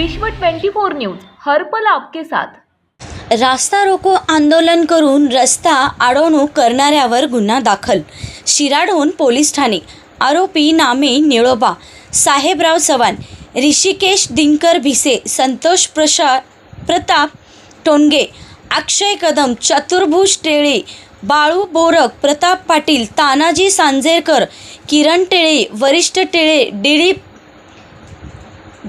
विश्व 24 न्यूज हरपल आपके साथ. रास्ता रोको आंदोलन करून रस्ता अडवणूक करणाऱ्यावर गुन्हा दाखल. शिराडोन पोलीस ठाणे. आरोपी नामे निळोबा साहेबराव चव्हाण ऋषिकेश दिनकर भिसे संतोष प्रशा प्रताप टोनगे अक्षय कदम चतुर्भुज टेळे बाळू बोरक प्रताप पाटील तानाजी सांजेरकर किरण टेळे वरिष्ठ टेळे दिलीप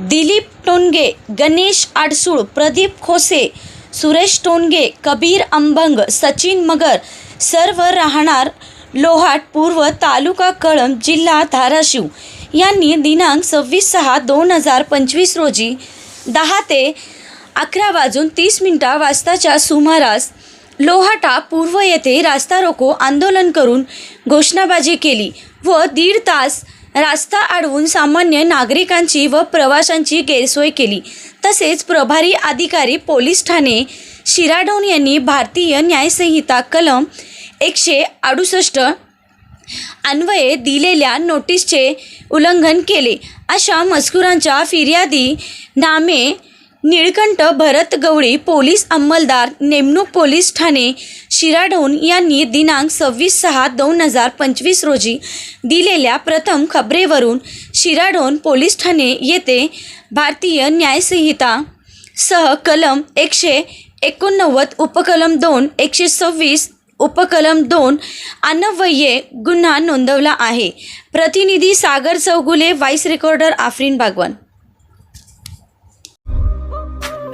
दिलीप टोनगे गणेश आडसूळ प्रदीप खोसे सुरेश टोनगे कबीर अंबंग सचिन मगर सर्व राहणार लोहाट पूर्व तालुका कळंब जिल्हा धाराशिव. यांनी दिनांक सव्वीस सहा दोन हजार पंचवीस रोजी दहा ते अकरा वाजून तीस मिनटा वाजताच्या सुमारास लोहाटा पूर्व येथे रास्ता रोको आंदोलन करून घोषणाबाजी केली व दीड तास रास्ता अडवून सामान्य नागरिकांची व प्रवाशांची गैरसोय केली. तसेच प्रभारी अधिकारी पोलीस ठाणे शिराडोन यांनी भारतीय न्यायसंहिता कलम एकशे अडुसष्ट अन्वये दिलेल्या नोटीसचे उल्लंघन केले. अशा मजकुरांच्या फिर्यादी नामे निळकंठ भरत गवळी पोलीस अंमलदार नेमणूक पोलीस ठाणे शिराढोण यांनी दिनांक सव्वीस सहा दोन हजार पंचवीस रोजी दिलेल्या प्रथम खबरेवरून शिराढोण पोलीस ठाणे येथे भारतीय न्यायसंहिता सह कलम एकशे एकोणनव्वद उपकलम दोन एकशे सव्वीस उपकलम दोन अन्वये गुन्हा नोंदवला आहे. प्रतिनिधी सागर चौगुले व्हाईस रेकॉर्डर आफरीन बागवान